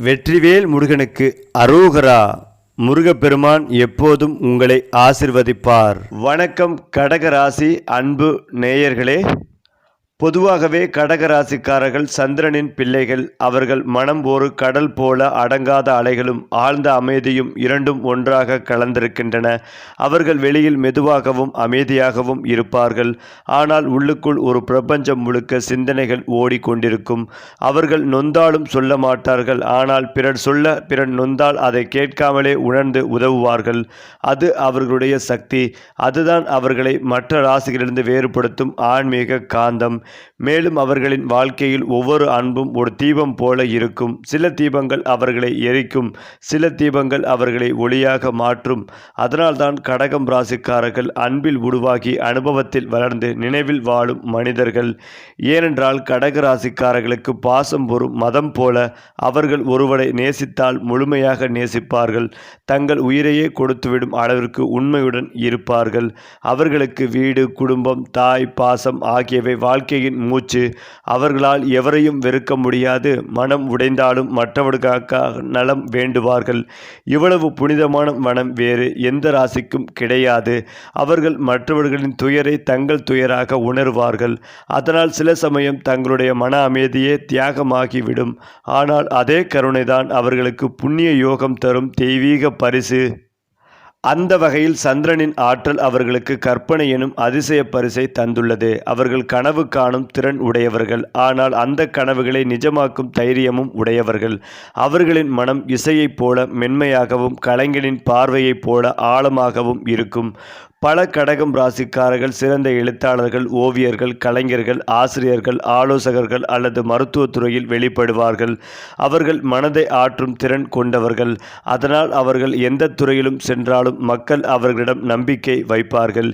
வெற்றிவேல் முருகனுக்கு அரோகரா. முருகப்பெருமான் எப்போதும் உங்களை ஆசிர்வதிப்பார். வணக்கம் கடகராசி அன்பு நேயர்களே. பொதுவாகவே கடகராசிக்காரர்கள் சந்திரனின் பிள்ளைகள் அவர்கள் மனம் ஒரு கடல் போல அடங்காத அலைகளும் ஆழ்ந்த அமைதியும் இரண்டும் ஒன்றாக கலந்திருக்கின்றன. அவர்கள் வெளியில் மெதுவாகவும் அமைதியாகவும் இருப்பார்கள். ஆனால் உள்ளுக்குள் ஒரு பிரபஞ்சம் முழுக்க சிந்தனைகள் ஓடிக்கொண்டிருக்கும் அவர்கள் நொந்தாலும் சொல்ல மாட்டார்கள். ஆனால் பிறர் சொல்ல பிறர் நொந்தால் அதை கேட்காமலே உணர்ந்து உதவுவார்கள். அது அவர்களுடைய சக்தி. அதுதான் அவர்களை மற்ற ராசிகளிலிருந்து வேறுபடுத்தும் ஆன்மீக காந்தம். மேலும் அவர்களின் வாழ்க்கையில் ஒவ்வொரு அன்பும் ஒரு தீபம் போல இருக்கும். சில தீபங்கள் அவர்களை எரிக்கும் சில தீபங்கள் அவர்களை ஒளியாக மாற்றும். அதனால்தான் கடகம் ராசிக்காரர்கள் அன்பில் உருவாகி அனுபவத்தில் வளர்ந்து நினைவில் வாழும் மனிதர்கள். ஏனென்றால் கடக ராசிக்காரர்களுக்கு பாசம் ஒரு மதம் போல அவர்கள் ஒருவரை நேசித்தால் முழுமையாக நேசிப்பார்கள். தங்கள் உயிரையே கொடுத்துவிடும் அளவிற்கு உண்மையுடன் இருப்பார்கள். அவர்களுக்கு வீடு குடும்பம் தாய் பாசம் ஆகியவை வாழ்க்கையின் மூச்சு அவர்களால் எவரையும் வெறுக்க முடியாது. மனம் உடைந்தாலும் மற்றவர்களுக்காக நலம் வேண்டுவார்கள். இவ்வளவு புனிதமான மனம் வேறு எந்த ராசிக்கும் கிடையாது. அவர்கள் மற்றவர்களின் துயரை தங்கள் துயராக உணர்வார்கள். அதனால் சில சமயம் தங்களுடைய மன அமைதியே தியாகமாகிவிடும். ஆனால் அதே கருணைதான் அவர்களுக்கு புண்ணிய யோகம் தரும் தெய்வீக பரிசு. அந்த வகையில் சந்திரனின் ஆற்றல் அவர்களுக்கு கற்பனை எனும் அதிசய பரிசை தந்துள்ளது. அவர்கள் கனவு காணும் திறன் உடையவர்கள். ஆனால் அந்த கனவுகளை நிஜமாக்கும் தைரியமும் உடையவர்கள். அவர்களின் மனம் இசையைப் போல மென்மையாகவும் கலைஞனின் பார்வையைப் போல ஆழமாகவும் இருக்கும். பல கடகம் ராசிக்காரர்கள் சிறந்த எழுத்தாளர்கள் ஓவியர்கள் கலைஞர்கள் ஆசிரியர்கள் ஆலோசகர்கள் அல்லது மருத்துவத்துறையில் வெளிப்படுவார்கள். அவர்கள் மனதை ஆற்றும் திறன் கொண்டவர்கள். அதனால் அவர்கள் எந்த துறையிலும் சென்றாலும் மக்கள் அவர்களிடம் நம்பிக்கை வைப்பார்கள்.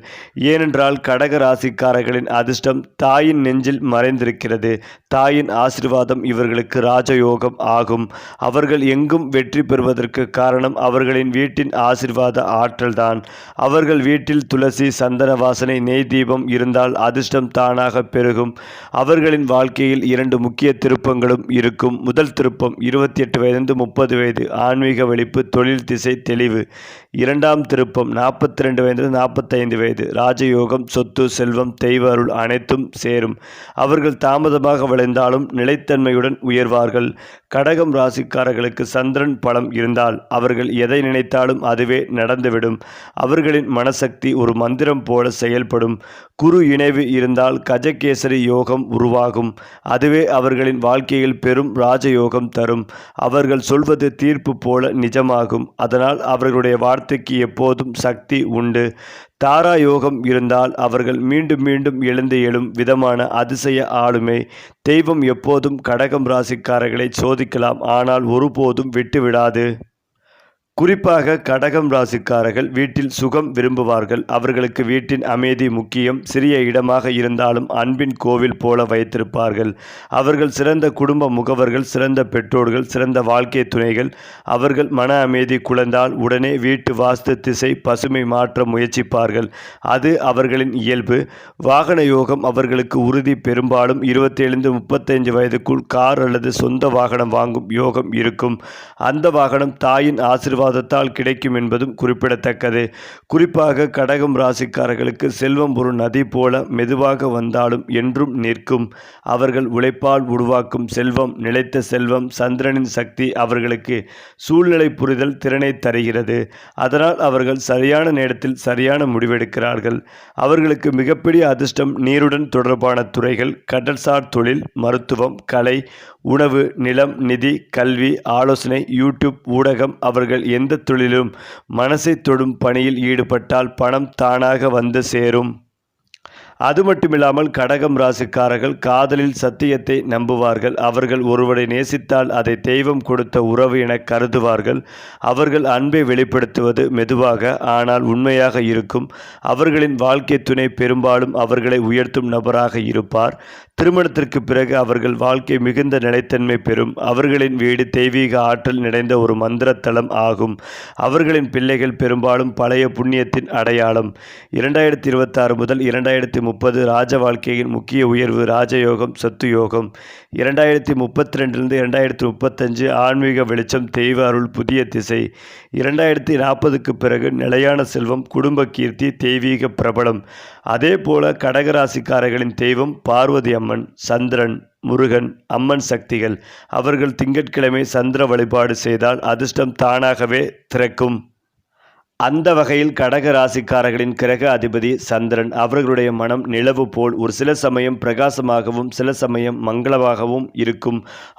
ஏனென்றால் கடக ராசிக்காரர்களின் அதிர்ஷ்டம் தாயின் நெஞ்சில் மறைந்திருக்கிறது. தாயின் ஆசிர்வாதம் இவர்களுக்கு ராஜயோகம் ஆகும். அவர்கள் எங்கும் வெற்றி பெறுவதற்கு காரணம் அவர்களின் வீட்டின் ஆசிர்வாத ஆற்றல்தான். அவர்கள் வீட்டில் வீட்டில் துளசி சந்தன வாசனை நெய் தீபம் இருந்தால் அதிர்ஷ்டம் தானாக பெருகும். அவர்களின் வாழ்க்கையில் இரண்டு முக்கிய திருப்பங்களும் இருக்கும். முதல் திருப்பம் இருபத்தி எட்டு வயது முப்பது வயது. ஆன்மீக வெளிப்பு தொழில் திசை தெளிவு. இரண்டாம் திருப்பம் நாற்பத்தி ரெண்டு வயது நாற்பத்தைந்து வயது. ராஜயோகம் சொத்து செல்வம் தெய்வ அருள் அனைத்தும் சேரும். அவர்கள் தாமதமாக விளைந்தாலும் நிலைத்தன்மையுடன் உயர்வார்கள். கடகம் ராசிக்காரர்களுக்கு சந்திரன் பலம் இருந்தால் அவர்கள் எதை நினைத்தாலும் அதுவே நடந்துவிடும். அவர்களின் மனசக்தி ஒரு மந்திரம் போல செயல்படும். குரு இணைவு இருந்தால் கஜகேசரி யோகம் உருவாகும். அதுவே அவர்களின் வாழ்க்கையில் பெரும் ராஜயோகம் தரும். அவர்கள் சொல்வது தீர்ப்பு போல நிஜமாகும். அதனால் அவர்களுடைய வார்த்தைக்கு எப்போதும் சக்தி உண்டு. தாரா யோகம் இருந்தால் அவர்கள் மீண்டும் மீண்டும் எழுந்து எழும் விதமான அதிசய ஆளுமை. தெய்வம் எப்போதும் கடகம் ராசிக்காரர்களை சோதிக்கலாம். ஆனால் ஒருபோதும் விட்டுவிடாது. குறிப்பாக கடகம் ராசிக்காரர்கள் வீட்டில் சுகம் விரும்புவார்கள். அவர்களுக்கு வீட்டின் அமைதி முக்கியம். சிறிய இடமாக இருந்தாலும் அன்பின் கோவில் போல வைத்திருப்பார்கள். அவர்கள் சிறந்த குடும்ப முகவர்கள் சிறந்த பெற்றோர்கள் சிறந்த வாழ்க்கை துணைகள். அவர்கள் மன அமைதி குழந்தால் உடனே வீட்டு வாஸ்து திசை பசுமை மாற்ற முயற்சிப்பார்கள். அது அவர்களின் இயல்பு. வாகன யோகம் அவர்களுக்கு உறுதி. பெரும்பாலும் இருபத்தேழுந்து முப்பத்தைந்து வயதுக்குள் கார் அல்லது சொந்த வாகனம் வாங்கும் யோகம் இருக்கும். அந்த வாகனம் தாயின் ஆசிர்வாத ஆசீர்வாதத்தால் கிடைக்கும் என்பதும் குறிப்பிடத்தக்கது. குறிப்பாக கடகம் ராசிக்காரர்களுக்கு செல்வம் ஒரு நதி போல மெதுவாக வந்தாலும் என்றும் நிற்கும். அவர்கள் உழைப்பால் உருவாக்கும் செல்வம் நிலைத்த செல்வம் சந்திரனின் சக்தி அவர்களுக்கு சூழ்நிலை புரிதல் திறனை தருகிறது. அதனால் அவர்கள் சரியான நேரத்தில் சரியான முடிவெடுக்கிறார்கள். அவர்களுக்கு மிகப்பெரிய அதிர்ஷ்டம் நீருடன் தொடர்பான துறைகள் கடல்சார் தொழில் மருத்துவம் கலை உணவு நிலம் நிதி கல்வி ஆலோசனை யூடியூப் ஊடகம் அவர்கள் எந்த தொழிலும் மனசை தொடும் பணியில் ஈடுபட்டால் பணம் தானாக வந்து சேரும். அது மட்டுமில்லாமல் கடகம் ராசிக்காரர்கள் காதலில் சத்தியத்தை நம்புவார்கள். அவர்கள் ஒருவரை நேசித்தால் அதை தெய்வம் கொடுத்த உறவு என கருதுவார்கள். அவர்கள் அன்பை வெளிப்படுத்துவது மெதுவாக ஆனால் உண்மையாக இருக்கும். அவர்களின் வாழ்க்கை துணை பெரும்பாலும் அவர்களை உயர்த்தும் நபராக இருப்பார். திருமணத்திற்கு பிறகு அவர்கள் வாழ்க்கை மிகுந்த நிலைத்தன்மை பெறும். அவர்களின் வீடு தெய்வீக ஆற்றல் நிறைந்த ஒரு மந்திரத்தலம் ஆகும். அவர்களின் பிள்ளைகள் பெரும்பாலும் பழைய புண்ணியத்தின் அடையாளம். இரண்டாயிரத்தி இருபத்தாறு முதல் இரண்டாயிரத்தி முப்பது ராஜ வாழ்க்கையின் முக்கிய உயர்வு ராஜயோகம் சொத்து யோகம் இரண்டாயிரத்தி முப்பத்தி ரெண்டிலிருந்து இரண்டாயிரத்தி முப்பத்தஞ்சு ஆன்மீக வெளிச்சம் தெய்வ அருள் புதிய திசை. இரண்டாயிரத்தி நாற்பதுக்கு பிறகு நிலையான செல்வம் குடும்ப கீர்த்தி தெய்வீக பிரபலம். அதே போல கடகராசிக்காரர்களின் தெய்வம் பார்வதி அம்மன் சந்திரன் முருகன் அம்மன் சக்திகள். அவர்கள் திங்கட்கிழமை சந்திர வழிபாடு செய்தால் அதிர்ஷ்டம் தானாகவே திறக்கும். அந்த வகையில் கடக ராசிக்காரர்களின் கிரக அதிபதி சந்திரன் அவர்களுடைய மனம் நிலவு போல் ஒரு சில சமயம் பிரகாசமாகவும் சில சமயம் மங்களமாகவும் இருக்கும்.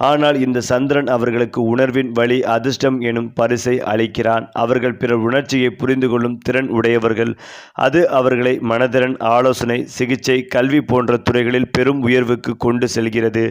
ஆனால் இந்த சந்திரன் அவர்களுக்கு உணர்வின் வழி அதிர்ஷ்டம் எனும் பரிசை அளிக்கிறான். அவர்கள் பிறர் உணர்ச்சியை புரிந்து கொள்ளும் திறன் உடையவர்கள். அது அவர்களை மனதிறன் ஆலோசனை சிகிச்சை கல்வி போன்ற துறைகளில் பெரும் உயர்வுக்கு கொண்டு செல்கிறது.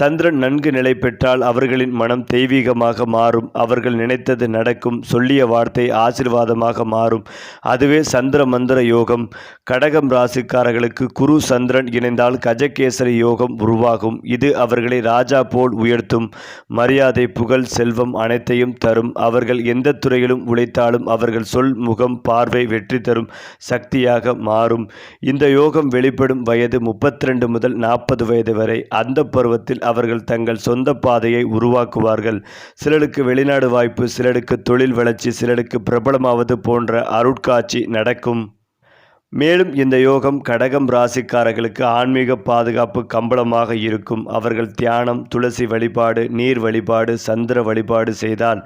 சந்திரன் நன்கு நிலை பெற்றால் அவர்களின் மனம் தெய்வீகமாக மாறும். அவர்கள் நினைத்தது நடக்கும் சொல்லிய வார்த்தை ஆசிர்வாதமாக யோகமாக மாறும். அதுவே சந்திர மந்திர யோகம். கடகம் ராசிக்காரர்களுக்கு குரு சந்திரன் இணைந்தால் கஜகேசரி யோகம் உருவாகும். இது அவர்களை ராஜா போல் உயர்த்தும். மரியாதை புகழ் செல்வம் அனைத்தையும் தரும். அவர்கள் எந்த துறையிலும் உழைத்தாலும் அவர்கள் சொல் முகம் பார்வை வெற்றி தரும். சக்தியாக மாறும். இந்த யோகம் வெளிப்படும் வயது முப்பத்தி ரெண்டு முதல் நாற்பது வயது வரை. அந்த பருவத்தில் அவர்கள் தங்கள் சொந்த பாதையை உருவாக்குவார்கள். சிலருக்கு வெளிநாடு வாய்ப்பு சிலருக்கு தொழில் வளர்ச்சி சிலருக்கு பிரபலமாவது போன்ற அருட்காட்சி நடக்கும். மேலும் இந்த யோகம் கடகம் ராசிக்காரர்களுக்கு ஆன்மீக பாதுகாப்பு கம்பளமாக இருக்கும். அவர்கள் தியானம் துளசி வழிபாடு நீர் வழிபாடு சந்திர வழிபாடு செய்தால்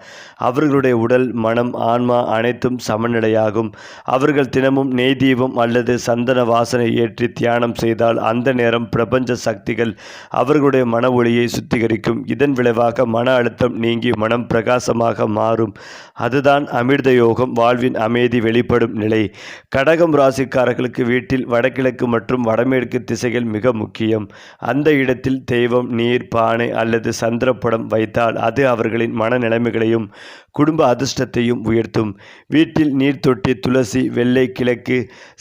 அவர்களுடைய உடல் மனம் ஆன்மா அனைத்தும் சமநிலையாகும். அவர்கள் தினமும் நெய் தீபம் அல்லது சந்தன வாசனை ஏற்றி தியானம் செய்தால் அந்த நேரம் பிரபஞ்ச சக்திகள் அவர்களுடைய மன ஒளியை சுத்திகரிக்கும். இதன் விளைவாக மன அழுத்தம் நீங்கி மனம் பிரகாசமாக மாறும். அதுதான் அமிர்த யோகம் வாழ்வின் அமைதி வெளிப்படும் நிலை. கடகம் ராசி ராசிக்காரர்களுக்கு வீட்டில் வடகிழக்கு மற்றும் வடமேற்கு திசைகள் மிக முக்கியம். அந்த இடத்தில் தெய்வம் நீர் பானை அல்லது சந்திரப்படம் வைத்தால் அது அவர்களின் மனநிலைமைகளையும் குடும்ப அதிர்ஷ்டத்தையும் உயர்த்தும். வீட்டில் நீர் தொட்டி துளசி வெள்ளை கிழக்கு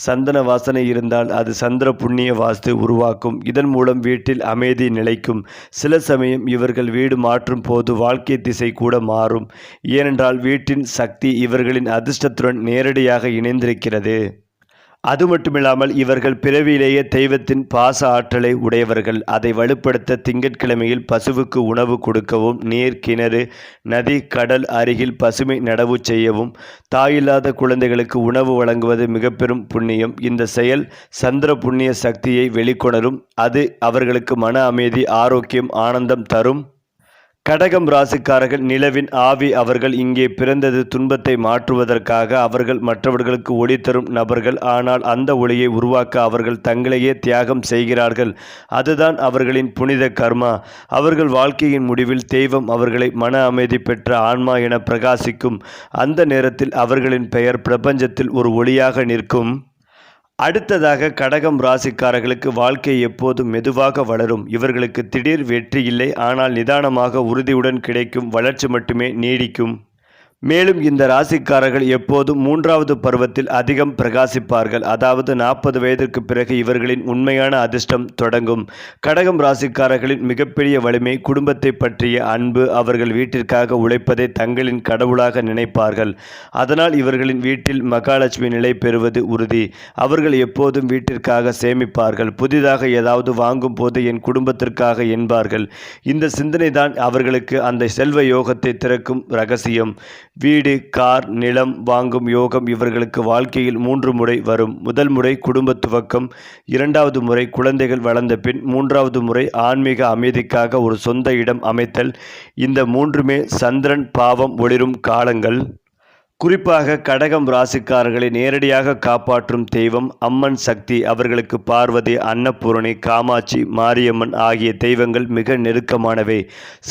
சந்தன வாசனை இருந்தால் அது சந்திர புண்ணிய வாஸ்து உருவாக்கும். இதன் மூலம் வீட்டில் அமைதி நிலைக்கும். சில சமயம் இவர்கள் வீடு மாற்றும் போது வாழ்க்கை திசை கூட மாறும். ஏனென்றால் வீட்டின் சக்தி இவர்களின் அதிர்ஷ்டத்துடன் நேரடியாக இணைந்திருக்கிறது. அது மட்டுமில்லாமல் இவர்கள் பிறவியிலேயே தெய்வத்தின் பாச ஆற்றலை உடையவர்கள். அதை வலுப்படுத்த திங்கட்கிழமையில் பசுவுக்கு உணவு கொடுக்கவும் நீர் கிணறு நதி கடல் அருகில் பசுமை நடவு செய்யவும் தாயில்லாத குழந்தைகளுக்கு உணவு வழங்குவது மிக பெரும் புண்ணியம். இந்த செயல் சந்திர புண்ணிய சக்தியை வெளிக்கொணரும். அது அவர்களுக்கு மன அமைதி ஆரோக்கியம் ஆனந்தம் தரும். கடகம் ராசிக்காரர்கள் நிலவின் ஆவி அவர்கள் இங்கே பிறந்தது துன்பத்தை மாற்றுவதற்காக அவர்கள் மற்றவர்களுக்கு ஒளி தரும் நபர்கள். ஆனால் அந்த ஒளியை உருவாக்க அவர்கள் தங்களையே தியாகம் செய்கிறார்கள். அதுதான் அவர்களின் புனித கர்மா. அவர்கள் வாழ்க்கையின் முடிவில் தெய்வம் அவர்களை மன அமைதி பெற்ற ஆன்மா என பிரகாசிக்கும். அந்த நேரத்தில் அவர்களின் பெயர் பிரபஞ்சத்தில் ஒரு ஒளியாக நிற்கும். அடுத்ததாக கடகம் ராசிக்காரர்களுக்கு வாழ்க்கை எப்போதும் மெதுவாக வளரும். இவர்களுக்கு திடீர் வெற்றி இல்லை. ஆனால் நிதானமாக உறுதியுடன் கிடைக்கும். வளர்ச்சி மட்டுமே நீடிக்கும். மேலும் இந்த ராசிக்காரர்கள் எப்போதும் மூன்றாவது பருவத்தில் அதிகம் பிரகாசிப்பார்கள். அதாவது நாற்பது வயதிற்கு பிறகு இவர்களின் உண்மையான அதிர்ஷ்டம் தொடங்கும். கடகம் ராசிக்காரர்களின் மிகப்பெரிய வலிமை குடும்பத்தை பற்றிய அன்பு அவர்கள் வீட்டிற்காக உழைப்பதை தங்களின் கடவுளாக நினைப்பார்கள். அதனால் இவர்களின் வீட்டில் மகாலட்சுமி நிலை பெறுவது உறுதி. அவர்கள் எப்போதும் வீட்டிற்காக சேமிப்பார்கள். புதிதாக ஏதாவது வாங்கும் போது என் குடும்பத்திற்காக என்பார்கள். இந்த சிந்தனை தான் அவர்களுக்கு அந்த செல்வ யோகத்தை திறக்கும் ரகசியம். வீடு கார் நிலம் வாங்கும் யோகம் இவர்களுக்கு வாழ்க்கையில் மூன்று முறை வரும். முதல் முறை குடும்ப துவக்கம் இரண்டாவது முறை குழந்தைகள் வளர்ந்த பின் மூன்றாவது முறை ஆன்மீக அமைதிக்காக ஒரு சொந்த இடம் அமைத்தல். இந்த மூன்றுமே சந்திரன் பாவம் ஒளிரும் காலங்கள். குறிப்பாக கடகம் ராசிக்காரர்களை நேரடியாக காப்பாற்றும் தெய்வம் அம்மன் சக்தி அவர்களுக்கு பார்வதி அன்னபூரணி காமாட்சி மாரியம்மன் ஆகிய தெய்வங்கள் மிக நெருக்கமானவை.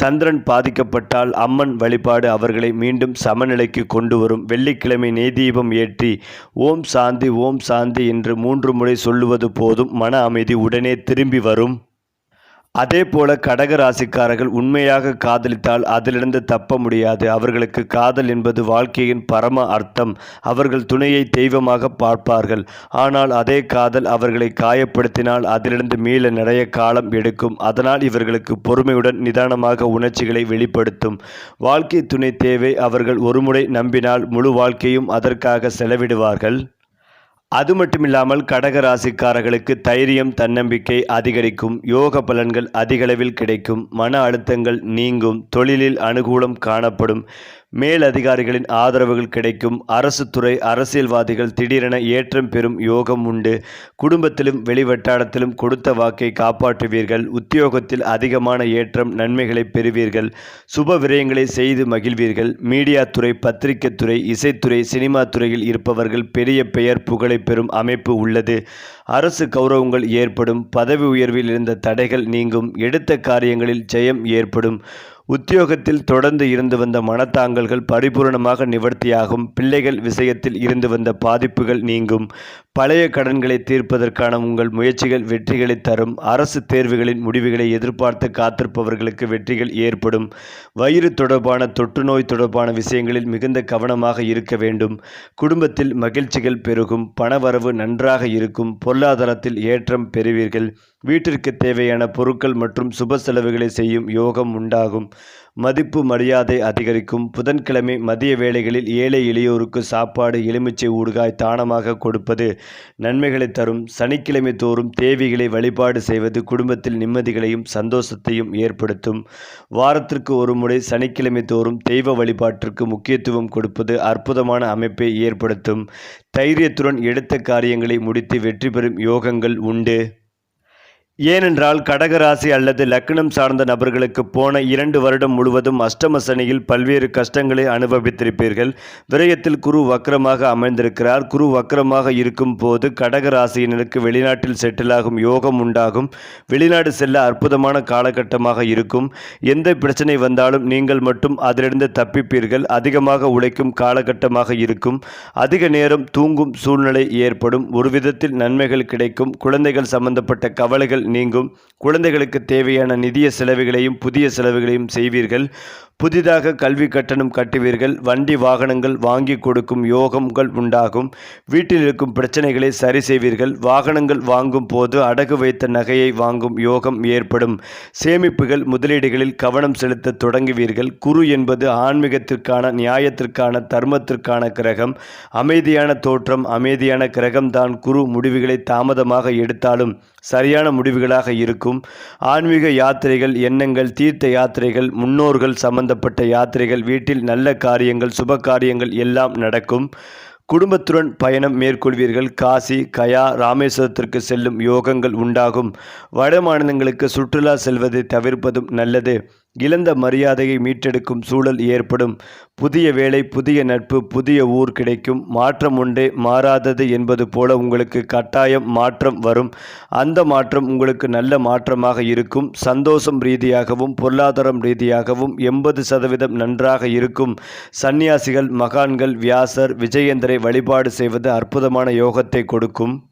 சந்திரன் பாதிக்கப்பட்டால் அம்மன் வழிபாடு அவர்களை மீண்டும் சமநிலைக்கு கொண்டு வரும். வெள்ளிக்கிழமை நெய்தீபம் ஏற்றி ஓம் சாந்தி ஓம் சாந்தி என்று மூன்று முறை சொல்லுவது போதும் மன அமைதி உடனே திரும்பி வரும். அதே போல கடக ராசிக்காரர்கள் உண்மையாக காதலித்தால் அதிலிருந்து தப்ப முடியாது. அவர்களுக்கு காதல் என்பது வாழ்க்கையின் பரம அர்த்தம். அவர்கள் துணையை தெய்வமாக பார்ப்பார்கள். ஆனால் அதே காதல் அவர்களை காயப்படுத்தினால் அதிலிருந்து மீள நிறைய காலம் எடுக்கும். அதனால் இவர்களுக்கு பொறுமையுடன் நிதானமாக உணர்ச்சிகளை வெளிப்படுத்தும். வாழ்க்கை துணை தேவை அவர்கள் ஒருமுறை நம்பினால் முழு வாழ்க்கையும் அதற்காக செலவிடுவார்கள். அது மட்டுமில்லாமல் கடக ராசிக்காரர்களுக்கு தைரியம் தன்னம்பிக்கை அதிகரிக்கும் யோக பலன்கள் அதிகளவில் கிடைக்கும் மன அழுத்தங்கள் நீங்கும் தொழிலில் அனுகூலம் காணப்படும் மேலதிகாரிகளின் ஆதரவுகள் கிடைக்கும். அரசு துறை அரசியல்வாதிகள் திடீரென ஏற்றம் பெறும் யோகம் உண்டு. குடும்பத்திலும் வெளிவட்டாரத்திலும் கொடுத்த வாக்கை காப்பாற்றுவீர்கள். உத்தியோகத்தில் அதிகமான ஏற்றம் நன்மைகளை பெறுவீர்கள். சுப விரயங்களை செய்து மகிழ்வீர்கள். மீடியா துறை பத்திரிகை துறை இசைத்துறை சினிமா துறையில் இருப்பவர்கள் பெரிய பெயர் புகழை பெறும் அமைப்பு உள்ளது. அரசு கௌரவங்கள் ஏற்படும். பதவி உயர்வில் இருந்த தடைகள் நீங்கும். எடுத்த காரியங்களில் ஜெயம் ஏற்படும். உத்தியோகத்தில் தொடர்ந்து இருந்து வந்த மனத்தாங்கல்கள் பரிபூரணமாக நிவர்த்தியாகும். பிள்ளைகள் விஷயத்தில் இருந்து வந்த பாதிப்புகள் நீங்கும். பழைய கடன்களை தீர்ப்பதற்கான உங்கள் முயற்சிகள் வெற்றிகளை தரும். அரசு தேர்வுகளின் முடிவுகளை எதிர்பார்த்து காத்திருப்பவர்களுக்கு வெற்றிகள் ஏற்படும். வயிறு தொடர்பான தொற்று நோய் தொடர்பான விஷயங்களில் மிகுந்த கவனமாக இருக்க வேண்டும். குடும்பத்தில் மகிழ்ச்சிகள் பெருகும். பணவரவு நன்றாக இருக்கும். பொருளாதாரத்தில் ஏற்றம் பெறுவீர்கள். வீட்டிற்கு தேவையான பொருட்கள் மற்றும் சுப செலவுகளை செய்யும் யோகம் உண்டாகும். மதிப்பு மரியாதை அதிகரிக்கும். புதன்கிழமை மதிய வேளைகளில் ஏழை எளியோருக்கு சாப்பாடு எலுமிச்சை ஊடுகாய் தானமாக கொடுப்பது நன்மைகளை தரும். சனிக்கிழமை தோறும் தேவிகளை வழிபாடு செய்வது குடும்பத்தில் நிம்மதிகளையும் சந்தோஷத்தையும் ஏற்படுத்தும். வாரத்திற்கு ஒரு முறை சனிக்கிழமை தோறும் தெய்வ வழிபாட்டிற்கு முக்கியத்துவம் கொடுப்பது அற்புதமான அமைப்பை ஏற்படுத்தும். தைரியத்துடன் எடுத்த காரியங்களை முடித்து வெற்றி பெறும் யோகங்கள் உண்டு. ஏனென்றால் கடகராசி அல்லது லக்னம் சார்ந்த நபர்களுக்கு போன இரண்டு வருடம் முழுவதும் அஷ்டம சனியில் பல்வேறு கஷ்டங்களை அனுபவித்திருப்பீர்கள். விரயத்தில் குரு வக்கரமாக அமைந்திருக்கிறார். குரு வக்கரமாக இருக்கும் போது கடகராசியினருக்கு வெளிநாட்டில் செட்டிலாகும் யோகம் உண்டாகும். வெளிநாடு செல்ல அற்புதமான காலகட்டமாக இருக்கும். எந்த பிரச்சனை வந்தாலும் நீங்கள் மட்டும் அதிலிருந்து தப்பிப்பீர்கள். அதிகமாக உழைக்கும் காலகட்டமாக இருக்கும். அதிக நேரம் தூங்கும் சூழ்நிலை ஏற்படும். ஒரு விதத்தில் நன்மைகள் கிடைக்கும். குழந்தைகள் சம்பந்தப்பட்ட கவலைகள் நீங்கும். குழந்தைகளுக்கு தேவையான நிதிய செலவுகளையும் புதிய செலவுகளையும் செய்வீர்கள். புதிதாக கல்வி கட்டணம் கட்டுவீர்கள். வண்டி வாகனங்கள் வாங்கி கொடுக்கும் யோகங்கள் உண்டாகும். வீட்டில் இருக்கும் பிரச்சனைகளை சரி செய்வீர்கள். வாகனங்கள் வாங்கும் போது அடகு வைத்த நகையை வாங்கும் யோகம் ஏற்படும். சேமிப்புகள் முதலீடுகளில் கவனம் செலுத்த தொடங்குவீர்கள். குரு என்பது ஆன்மீகத்திற்கான நியாயத்திற்கான தர்மத்திற்கான கிரகம். அமைதியான தோற்றம் அமைதியான கிரகம்தான் குரு முடிவுகளை தாமதமாக எடுத்தாலும் சரியான முடிவுகளாக இருக்கும். ஆன்மீக யாத்திரைகள் எண்ணங்கள் தீர்த்த யாத்திரைகள் முன்னோர்கள் சம்பந்தப்பட்ட யாத்திரைகள் வீட்டில் நல்ல காரியங்கள் சுப காரியங்கள் எல்லாம் நடக்கும். குடும்பத்துடன் பயணம் மேற்கொள்வீர்கள். காசி கயா ராமேஸ்வரத்திற்கு செல்லும் யோகங்கள் உண்டாகும். வட மாநிலங்களுக்கு சுற்றுலா செல்வதை தவிர்ப்பதும் நல்லது. இழந்த மரியாதையை மீட்டெடுக்கும் சூழல் ஏற்படும். புதிய வேலை புதிய நட்பு புதிய ஊர் கிடைக்கும். மாற்றம் உண்டே மாறாதது என்பது போல உங்களுக்கு கட்டாயம் மாற்றம் வரும். அந்த மாற்றம் உங்களுக்கு நல்ல மாற்றமாக இருக்கும். சந்தோஷம் ரீதியாகவும் பொருளாதாரம் ரீதியாகவும் எண்பது சதவீதம் நன்றாக இருக்கும். சந்நியாசிகள் மகான்கள் வியாசர் விஜயேந்தரை வழிபாடு செய்வது அற்புதமான யோகத்தை கொடுக்கும்.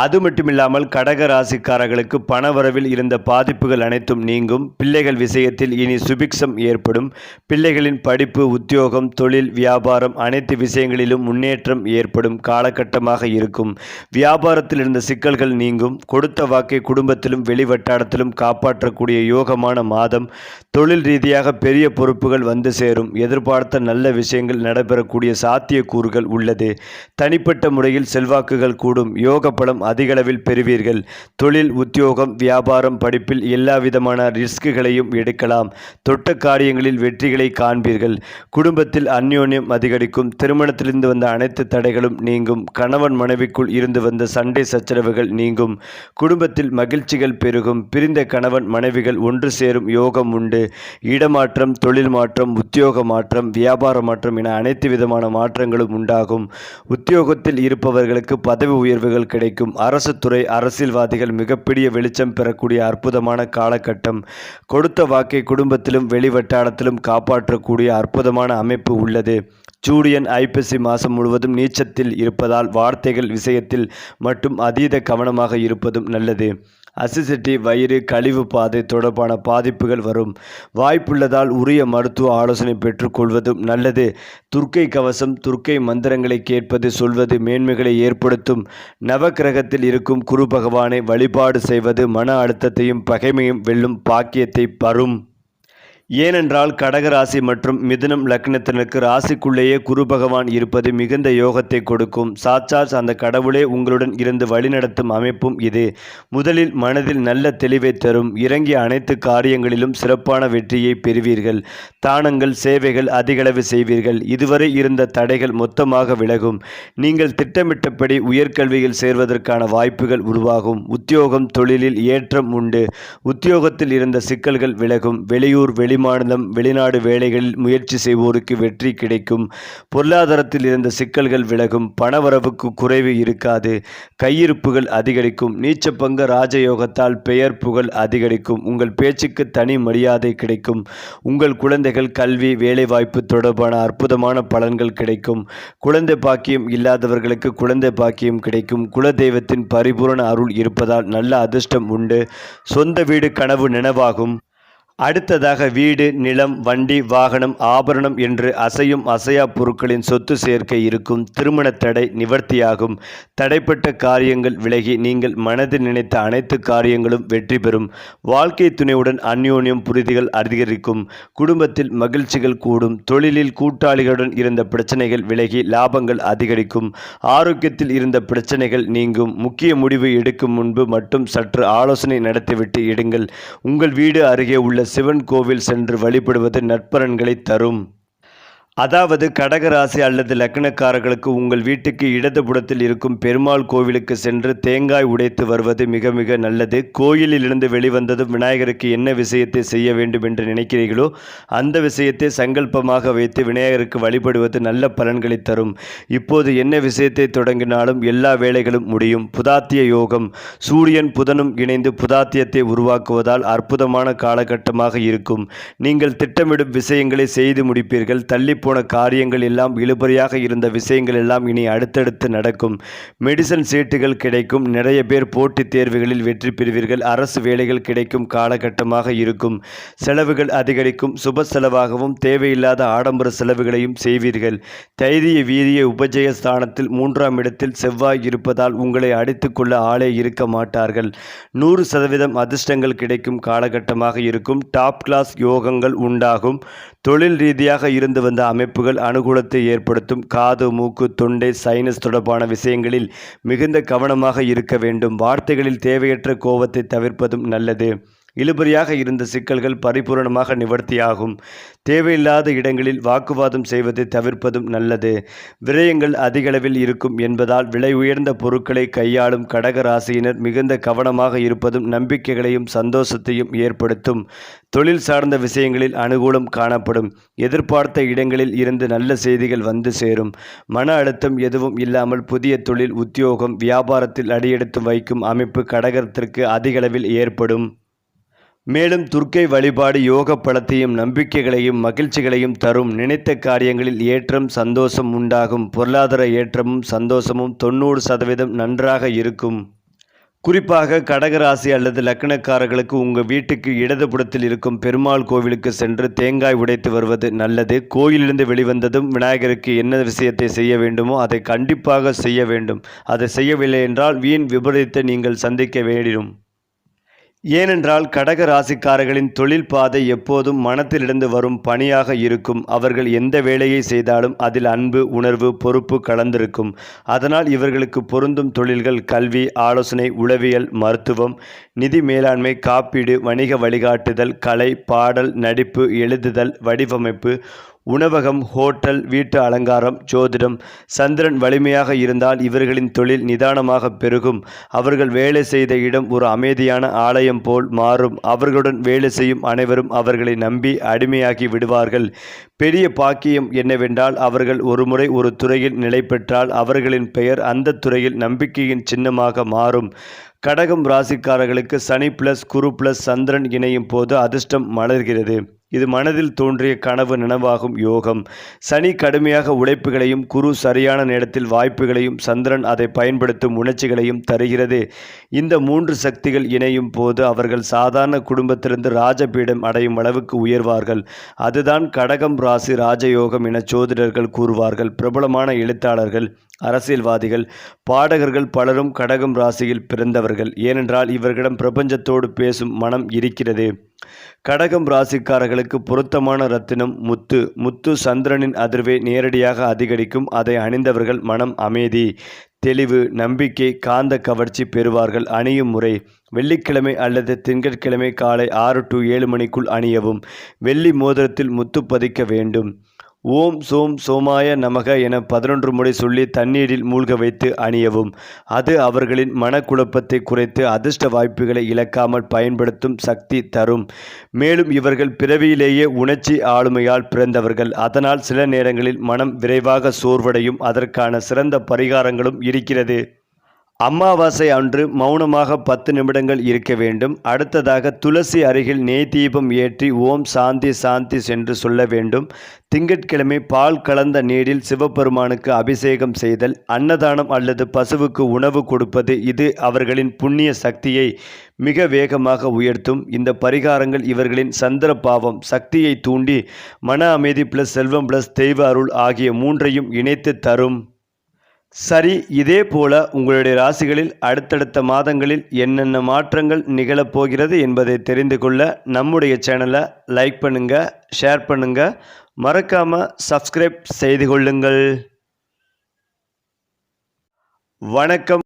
அது மட்டுமில்லாமல் கடக ராசிக்காரர்களுக்கு பணவரவில் இருந்த பாதிப்புகள் அனைத்தும் நீங்கும். பிள்ளைகள் விஷயத்தில் இனி சுபிக்ஷம் ஏற்படும். பிள்ளைகளின் படிப்பு உத்தியோகம் தொழில் வியாபாரம் அனைத்து விஷயங்களிலும் முன்னேற்றம் ஏற்படும் காலகட்டமாக இருக்கும். வியாபாரத்தில் இருந்த சிக்கல்கள் நீங்கும். கொடுத்த வாக்கை குடும்பத்திலும் வெளிவட்டாரத்திலும் காப்பாற்றக்கூடிய யோகமான மாதம். தொழில் ரீதியாக பெரிய பொறுப்புகள் வந்து சேரும். எதிர்பார்த்த நல்ல விஷயங்கள் நடைபெறக்கூடிய சாத்தியக்கூறுகள் உள்ளது. தனிப்பட்ட முறையில் செல்வாக்குகள் கூடும். யோக பலம் அதிகளவில் பெறுவீர்கள். தொழில் உத்தியோகம் வியாபாரம் படிப்பில் எல்லா விதமான ரிஸ்க்குகளையும் எடுக்கலாம். தொட்ட காரியங்களில் வெற்றிகளை காண்பீர்கள். குடும்பத்தில் அந்யோன்யம் அதிகரிக்கும். திருமணத்திலிருந்து வந்த அனைத்து தடைகளும் நீங்கும். கணவன் மனைவிக்குள் இருந்து வந்த சண்டை சச்சரவுகள் நீங்கும். குடும்பத்தில் மகிழ்ச்சிகள் பெருகும். பிரிந்த கணவன் மனைவிகள் ஒன்று சேரும் யோகம் உண்டு. இடமாற்றம் தொழில் மாற்றம் உத்தியோக மாற்றம் வியாபார மாற்றம் என அனைத்து விதமான மாற்றங்களும் உண்டாகும். உத்தியோகத்தில் இருப்பவர்களுக்கு பதவி உயர்வுகள் கிடைக்கும். அரசு துறை அரசியல்வாதிகள் மிகப்பெரிய வெளிச்சம் பெறக்கூடிய அற்புதமான காலகட்டம். கொடுத்த வாக்கை குடும்பத்திலும் வெளிவட்டாரத்திலும் காப்பாற்றக்கூடிய அற்புதமான அமைப்பு உள்ளது. ஜூலியன் ஐப்பசி மாதம் முழுவதும் நீச்சத்தில் இருப்பதால் வார்த்தைகள் விஷயத்தில் மட்டும் அதீத கவனமாக இருப்பதும் நல்லது. அசிசிட்டி வயிறு கழிவு பாதை தொடர்பான பாதிப்புகள் வரும். வாய்ப்புள்ளதால் உரிய மருத்துவ ஆலோசனை பெற்றுக்கொள்வதும் நல்லது. துர்க்கை கவசம் துர்க்கை மந்திரங்களை கேட்பது சொல்வது மேன்மைகளை ஏற்படுத்தும். நவக்கிரகத்தில் இருக்கும் குரு பகவானை வழிபாடு செய்வது மன அழுத்தத்தையும் பகைமையும் வெல்லும் பாக்கியத்தை பரும் ஏனென்றால் கடகராசி மற்றும் மிதுனம் லக்னத்தினருக்கு ராசிக்குள்ளேயே குரு பகவான் இருப்பது மிகுந்த யோகத்தை கொடுக்கும். சாட்சாத் அந்த கடவுளே உங்களுடன் இருந்து வழிநடத்தும் அமைப்பும் இது. முதலில் மனதில் நல்ல தெளிவை தரும். இறங்கிய அனைத்து காரியங்களிலும் சிறப்பான வெற்றியை பெறுவீர்கள். தானங்கள் சேவைகள் அதிகளவு செய்வீர்கள். இதுவரை இருந்த தடைகள் மொத்தமாக விலகும். நீங்கள் திட்டமிட்டபடி உயர்கல்வியில் சேர்வதற்கான வாய்ப்புகள் உருவாகும். உத்தியோகம் தொழிலில் ஏற்றம் உண்டு. உத்தியோகத்தில் இருந்த சிக்கல்கள் விலகும். வெளியூர் வெளிமாநிலம் வெளிநாடு வேலைகளில் முயற்சி செய்வோருக்கு வெற்றி கிடைக்கும். பொருளாதாரத்தில் இருந்த சிக்கல்கள் விலகும். பணவரவுக்கு குறைவு இருக்காது. கையிருப்புகள் அதிகரிக்கும். நீச்சப்பங்க ராஜயோகத்தால் பெயர் புகழ் அதிகரிக்கும். உங்கள் பேச்சுக்கு தனி மரியாதை கிடைக்கும். உங்கள் குழந்தைகள் கல்வி வேலைவாய்ப்பு தொடர்பான அற்புதமான பலன்கள் கிடைக்கும். குழந்தை பாக்கியம் இல்லாதவர்களுக்கு குழந்தை பாக்கியம் கிடைக்கும். குலதெய்வத்தின் பரிபூரண அருள் இருப்பதால் நல்ல அதிர்ஷ்டம் உண்டு. சொந்த வீடு கனவு நினைவாகும். அடுத்ததாக வீடு நிலம் வண்டி வாகனம் ஆபரணம் என்று அசையும் அசையா பொருட்களின் சொத்து சேர்க்கை இருக்கும் திருமண தடை நிவர்த்தியாகும். தடைப்பட்ட காரியங்கள் விலகி நீங்கள் மனதில் நினைத்த அனைத்து காரியங்களும் வெற்றி பெறும். வாழ்க்கை துணையுடன் அந்யோன்யம் புரிதிகள் அதிகரிக்கும். குடும்பத்தில் மகிழ்ச்சிகள் கூடும். தொழிலில் கூட்டாளிகளுடன் இருந்த பிரச்சனைகள் விலகி லாபங்கள் அதிகரிக்கும். ஆரோக்கியத்தில் இருந்த பிரச்சனைகள் நீங்கும். முக்கிய முடிவு எடுக்கும் முன்பு மட்டும் சற்று ஆலோசனை நடத்திவிட்டு எடுங்கள். உங்கள் வீடு அருகே உள்ள சிவன் கோவில் சென்று வழிபடுவது நற்பலன்களை தரும். அதாவது கடகராசி அல்லது லக்னக்காரர்களுக்கு உங்கள் வீட்டுக்கு இடதுபுறத்தில் இருக்கும் பெருமாள் கோவிலுக்கு சென்று தேங்காய் உடைத்து வருவது மிக மிக நல்லது. கோயிலிலிருந்து வெளிவந்ததும் விநாயகருக்கு என்ன விஷயத்தை செய்ய வேண்டும் என்று நினைக்கிறீர்களோ அந்த விஷயத்தை சங்கல்பமாக வைத்து விநாயகருக்கு வழிபடுவது நல்ல பலன்களை தரும். இப்போது என்ன விஷயத்தை தொடங்கினாலும் எல்லா வேலைகளும் முடியும். புதாத்திய யோகம். சூரியன் புதனும் இணைந்து புதாத்தியத்தை உருவாக்குவதால் அற்புதமான காலகட்டமாக இருக்கும். நீங்கள் திட்டமிடும் விஷயங்களை செய்து முடிப்பீர்கள். தள்ளி போன காரியங்கள் எல்லாம் இழுபறியாக இருந்த விஷயங்கள் எல்லாம் இனி அடுத்தடுத்து நடக்கும். மெடிசன் சீட்டுகள் கிடைக்கும். நிறைய பேர் போட்டித் தேர்வுகளில் வெற்றி பெறுவீர்கள். அரசு வேலைகள் கிடைக்கும். காலகட்டமாக இருக்கும். செலவுகள் அதிகரிக்கும். சுப செலவாகவும் தேவையில்லாத ஆடம்பர செலவுகளையும் செய்வீர்கள். தைரிய வீரிய உபஜய ஸ்தானத்தில் மூன்றாம் இடத்தில் செவ்வாய் இருப்பதால் உங்களை அடித்துக்கொள்ள ஆளே இருக்க மாட்டார்கள். நூறு சதவீதம் அதிர்ஷ்டங்கள் கிடைக்கும். காலகட்டமாக இருக்கும். டாப் கிளாஸ் யோகங்கள் உண்டாகும். தொழில் ரீதியாக இருந்து வந்த அமைப்புகள் அனுகூலத்தை ஏற்படுத்தும் காது மூக்கு தொண்டை சைனஸ் தொடர்பான விஷயங்களில் மிகுந்த கவனமாக இருக்க வேண்டும். வார்த்தைகளில் தேவையற்ற கோபத்தை தவிர்ப்பதும் நல்லது. இழுபறியாக இருந்த சிக்கல்கள் பரிபூரணமாக நிவர்த்தியாகும். தேவையில்லாத இடங்களில் வாக்குவாதம் செய்வதை தவிர்ப்பதும் நல்லது. விரயங்கள் அதிகளவில் இருக்கும் என்பதால் விலை உயர்ந்த பொருட்களை கையாளும் கடக ராசியினர் மிகுந்த கவனமாக இருப்பதும் நம்பிக்கைகளையும் சந்தோஷத்தையும் ஏற்படுத்தும். தொழில் சார்ந்த விஷயங்களில் அனுகூலம் காணப்படும். எதிர்பார்த்த இடங்களில் இருந்து நல்ல செய்திகள் வந்து சேரும். மன அழுத்தம் எதுவும் இல்லாமல் புதிய தொழில் உத்தியோகம் வியாபாரத்தில் அடியெடுத்து வைக்கும் அமைப்பு கடகத்திற்கு அதிகளவில் ஏற்படும். மேலும் துர்க்கை வழிபாடு யோக பலத்தையும் நம்பிக்கைகளையும் மகிழ்ச்சிகளையும் தரும். நினைத்த காரியங்களில் ஏற்றம் சந்தோஷம் உண்டாகும். பொருளாதார ஏற்றமும் சந்தோஷமும் தொண்ணூறு சதவீதம் நன்றாக இருக்கும். குறிப்பாக கடகராசி அல்லது லக்னக்காரர்களுக்கு உங்கள் வீட்டுக்கு இடதுபுறத்தில் இருக்கும் பெருமாள் கோவிலுக்கு சென்று தேங்காய் உடைத்து வருவது நல்லது. கோயிலிருந்து வெளிவந்ததும் விநாயகருக்கு என்ன விஷயத்தை செய்ய வேண்டுமோ அதை கண்டிப்பாக செய்ய வேண்டும். அதை செய்யவில்லை என்றால் வீண் விபரீதத்தை நீங்கள் சந்திக்க வேண்டிடும் ஏனென்றால் கடக ராசிக்காரர்களின் தொழில் பாதை எப்போதும் மனத்திலிருந்து வரும் பணியாக இருக்கும். அவர்கள் எந்த வேலையை செய்தாலும் அதில் அன்பு உணர்வு பொறுப்பு கலந்திருக்கும். அதனால் இவர்களுக்கு பொருந்தும் தொழில்கள் கல்வி ஆலோசனை உளவியல் மருத்துவம் நிதி மேலாண்மை காப்பீடு வணிக வழிகாட்டுதல் கலை பாடல் நடிப்பு எழுதுதல் வடிவமைப்பு உணவகம் ஹோட்டல் வீட்டு அலங்காரம் ஜோதிடம் சந்திரன் வலிமையாக இருந்தால் இவர்களின் தொழில் நிதானமாக பெருகும். அவர்கள் வேலை செய்த இடம் ஒரு அமைதியான ஆலயம் போல் மாறும். அவர்களுடன் வேலை செய்யும் அனைவரும் அவர்களை நம்பி அடிமையாகி விடுவார்கள். பெரிய பாக்கியம் என்னவென்றால் அவர்கள் ஒருமுறை ஒரு துறையில் நிலை பெற்றால் அவர்களின் பெயர் அந்த துறையில் நம்பிக்கையின் சின்னமாக மாறும். கடகம் ராசிக்காரர்களுக்கு சனி பிளஸ் குரு பிளஸ் சந்திரன் இணையும் போது அதிர்ஷ்டம் மலர்கிறது. இது மனதில் தோன்றிய கனவு நினைவாகும் யோகம். சனி கடுமையாக உழைப்புகளையும் குரு சரியான நேரத்தில் வாய்ப்புகளையும் சந்திரன் அதை பயன்படுத்தும் உணர்ச்சிகளையும் தருகிறது. இந்த மூன்று சக்திகள் இணையும் போது அவர்கள் சாதாரண குடும்பத்திலிருந்து ராஜபீடம் அடையும் அளவுக்கு உயர்வார்கள். அதுதான் கடகம் ராசி ராஜயோகம் என சோதிடர்கள் கூறுவார்கள். பிரபலமான எழுத்தாளர்கள் அரசியல்வாதிகள் பாடகர்கள் பலரும் கடகம் ராசியில் பிறந்தவர்கள். ஏனென்றால் இவர்களிடம் பிரபஞ்சத்தோடு பேசும் மனம் இருக்கிறது. கடகம் ராசிக்காரர்களுக்கு பொருத்தமான ரத்தினம் முத்து. முத்து சந்திரனின் அதிர்வை நேரடியாக அதிகரிக்கும். அதை அணிந்தவர்கள் மனம் அமைதி தெளிவு நம்பிக்கை காந்த கவர்ச்சி பெறுவார்கள் அணியும் முறை. வெள்ளிக்கிழமை அல்லது திங்கட்கிழமை காலை ஆறு டு ஏழு மணிக்குள் அணியவும். வெள்ளி மோதிரத்தில் முத்து பதிக்க வேண்டும். ஓம் சோம் சோமாய நமக என பதினொன்று முறை சொல்லி தண்ணீரில் மூழ்க வைத்து அணியவும். அது அவர்களின் மனக்குழப்பத்தை குறைத்து அதிர்ஷ்ட வாய்ப்புகளை இழக்காமல் பயன்படுத்தும் சக்தி தரும். மேலும் இவர்கள் பிறவியிலேயே உணர்ச்சி ஆளுமையால் பிறந்தவர்கள். அதனால் சில நேரங்களில் மனம் விரைவாக சோர்வடையும். அதற்கான சிறந்த பரிகாரங்களும் இருக்கிறது. அமாவாசை அன்று மௌனமாக பத்து நிமிடங்கள் இருக்க வேண்டும். அடுத்ததாக துளசி அருகில் நெய் தீபம் ஏற்றி ஓம் சாந்தி சாந்தி சென்று சொல்ல வேண்டும். திங்கட்கிழமை பால் கலந்த நீரில் சிவபெருமானுக்கு அபிஷேகம் செய்தல் அன்னதானம் அல்லது பசுவுக்கு உணவு கொடுப்பது இது அவர்களின் புண்ணிய சக்தியை மிக வேகமாக உயர்த்தும். இந்த பரிகாரங்கள் இவர்களின் சந்திர பாவம் சக்தியை தூண்டி மன அமைதி பிளஸ் செல்வம் பிளஸ் தெய்வ அருள் ஆகிய மூன்றையும் இணைத்து தரும். சரி இதே போல உங்களுடைய ராசிகளில் அடுத்தடுத்த மாதங்களில் என்னென்ன மாற்றங்கள் நிகழப்போகிறது என்பதை தெரிந்து கொள்ள நம்முடைய சேனலை லைக் பண்ணுங்க ஷேர் பண்ணுங்க. மறக்காம சப்ஸ்கிரைப் செய்து கொள்ளுங்கள். வணக்கம்.